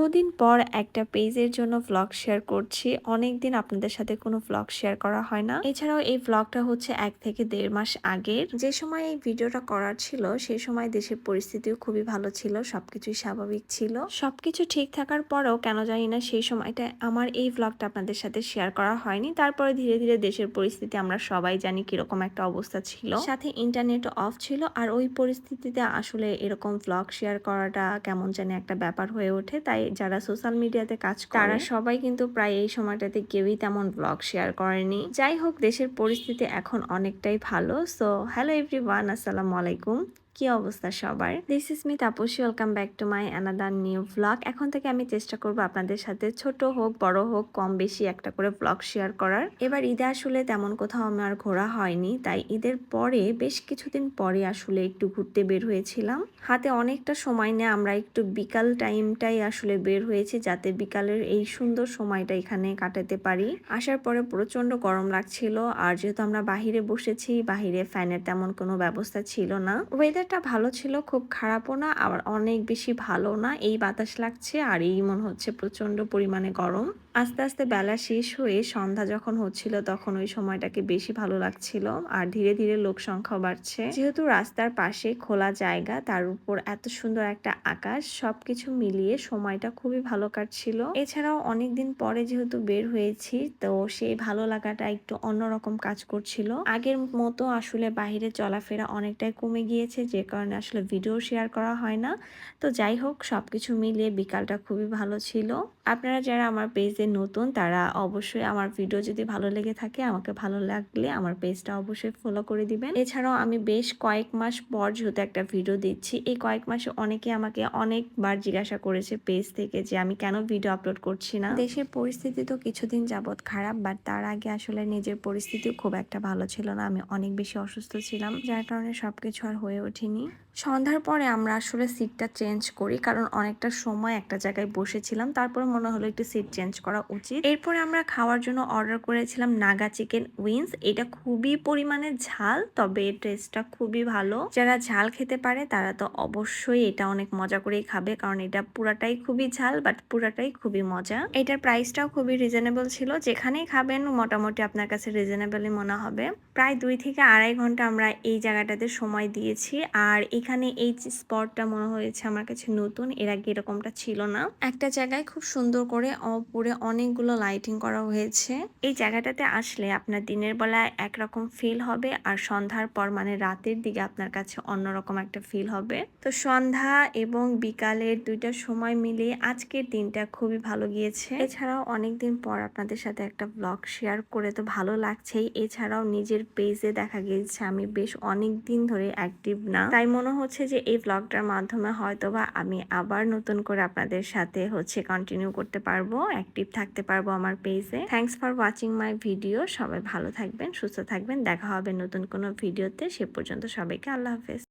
বহুদিন পর একটা পেজের জন্য ভ্লগ শেয়ার করছি। অনেক দিন আপনাদের সাথে কোনো ভ্লগ শেয়ার করা হয় না। এছাড়াও এই ভ্লগটা হচ্ছে এক থেকে দেড় মাস আগের। যে সময় এই ভিডিওটা করার ছিল সেই সময় দেশের পরিস্থিতিও খুবই ভালো ছিল, সবকিছুই স্বাভাবিক ছিল। সবকিছু ঠিক থাকার পরেও কেন জানি না সেই সময়টা আমার এই ভ্লগটা আপনাদের সাথে শেয়ার করা হয়নি। তারপরে ধীরে ধীরে দেশের পরিস্থিতি আমরা সবাই জানি কীরকম একটা অবস্থা ছিল। সাথে ইন্টারনেট অফ ছিল, আর ওই পরিস্থিতিতে আসলে এরকম ভ্লগ শেয়ার করাটা কেমন জানি একটা ব্যাপার হয়ে ওঠে। তাই যারা সোশ্যাল মিডিয়াতে কাজ করে, তারা সবাই কিন্তু প্রায় এই সময়টাতে কেউই তেমন ব্লগ শেয়ার করেনি। যাই হোক, দেশের পরিস্থিতি এখন অনেকটাই ভালো। সো হ্যালো এভরিওয়ান আসসালামু আলাইকুম। কি অবস্থা সবার? This is me Tapasi welcome back to my another new vlog এখন থেকে আমি চেষ্টা করব আপনাদের সাথে ছোট হোক, বড় হোক, কম বেশি একটা করে ভ্লগ শেয়ার করার। এবার ঈদে আসলে তেমন কোথাও আমার ঘোরা হয়নি, তাই ঈদের পরে, বেশ কিছুদিন পরে আসলে একটু ঘুরতে বের হয়েছিলাম। হাতে অনেকটা সময় নিয়ে আমরা একটু বিকাল টাইমটাই আসলে বের হয়েছি, যাতে বিকালের এই সুন্দর সময়টা এখানে কাটাতে পারি। আসার পরে প্রচণ্ড গরম লাগছিল, আর যেহেতু আমরা বাহিরে বসেছি, বাহিরে ফ্যানের তেমন কোনো ব্যবস্থা ছিল না। ওয়েদারটা ভালো ছিল, খুব খারাপও না, আবার অনেক বেশি ভালো না। এই বাতাস লাগছে আর এই মনে হচ্ছে প্রচণ্ড পরিমাণে গরম। আস্তে আস্তে বেলা শেষ হয়ে সন্ধ্যা যখন হচ্ছিল, তখন ওই সময়টাকে বেশি ভালো লাগছিল আর ধীরে ধীরে লোক সংখ্যাও বাড়ছে। যেহেতু রাস্তার পাশে খোলা জায়গা, তার উপর এত সুন্দর একটা আকাশ, সবকিছু মিলিয়ে সময়টা খুবই ভালো কাটছিল। এছাড়াও অনেক দিন পরে যেহেতু বের হয়েছি, তো সেই ভালো লাগাটা একটু অন্যরকম কাজ করছিল। আগের মতো আসলে বাহিরে চলাফেরা অনেকটাই কমে গিয়েছে, যে কারণে আসলে ভিডিও শেয়ার করা হয় না। তো যাই হোক, সবকিছু মিলিয়ে বিকালটা খুবই ভালো ছিল। আপনারা যারা আমার পেজে নতুন, তারা অবশ্যই আমার ভিডিও যদি ভালো লেগে থাকে, আমাকে ভালো লাগলে আমার পেজটা অবশ্যই ফলো করে দিবেন। এছাড়াও আমি বেশ কয়েক মাস পর যেহেতু একটা ভিডিও দিচ্ছি, এই কয়েক মাসে অনেকে আমাকে অনেকবার জিজ্ঞাসা করেছে পেজ থেকে যে আমি কেন ভিডিও আপলোড করছি না। দেশের পরিস্থিতি তো কিছুদিন যাবৎ খারাপ বাট তার আগে আসলে নিজের পরিস্থিতিও খুব একটা ভালো ছিল না। আমি অনেক বেশি অসুস্থ ছিলাম, যার কারণে সবকিছু আর হয়ে ওঠেনি। সন্ধ্যার পরে আমরা আসলে সিটটা চেঞ্জ করি, কারণ অনেকটা সময় একটা জায়গায় বসেছিলাম। তারপরে মনে হলো একটু সিট চেঞ্জ করা উচিত। এরপরে আমরা খাওয়ার জন্য অর্ডার করেছিলাম নাগা চিকেন উইংস এটা খুবই পরিমাণে ঝাল, তবে টেস্টটা খুবই ভালো। যারা ঝাল খেতে পারে, তারা তো অবশ্যই এটা অনেক মজা করেই খাবে, কারণ এটা পুরাটাই খুবই ঝাল বাট পুরাটাই খুবই মজা। এটার প্রাইসটাও খুবই রিজনেবল ছিল। যেখানেই খাবেন, মোটামুটি আপনার কাছে রিজনেবলই মনে হবে। প্রায় দুই থেকে আড়াই ঘণ্টা আমরা এই জায়গাটাতে সময় দিয়েছি। আর এখানে এই স্পটটা মনে হয়েছে আমার কাছে নতুন, এর আগে এরকমটা ছিল না। একটা জায়গায় খুব সুন্দর করে উপরে অনেকগুলো লাইটিং করা হয়েছে। এই জায়গাটাতে আসলে আপনার দিনের বেলায় একরকম ফিল হবে আর সন্ধ্যার পর মানে রাতের দিকে আপনার কাছে অন্যরকম একটা ফিল হবে। তো সন্ধ্যা এবং বিকালের দুইটা সময় মিলিয়ে আজকের দিনটা খুবই ভালো গিয়েছে। এছাড়াও অনেকদিন পর আপনাদের সাথে একটা ব্লগ শেয়ার করে তো ভালো লাগছেই। এছাড়াও নিজের পেজে দেখা গিয়েছে আমি বেশ অনেক দিন ধরে অ্যাক্টিভ না। তাই মনে হচ্ছে যে এই ব্লগটার মাধ্যমে হয়তোবা আমি আবার নতুন করে আপনাদের সাথে হচ্ছে কন্টিনিউ করতে পারব অ্যাক্টিভ থাকতে পারব আমার পেজে thanks for watching my video সবাই ভালো থাকবেন, সুস্থ থাকবেন। দেখা হবে নতুন কোনো ভিডিওতে সে পর্যন্ত সবাইকে আল্লাহ হাফেজ।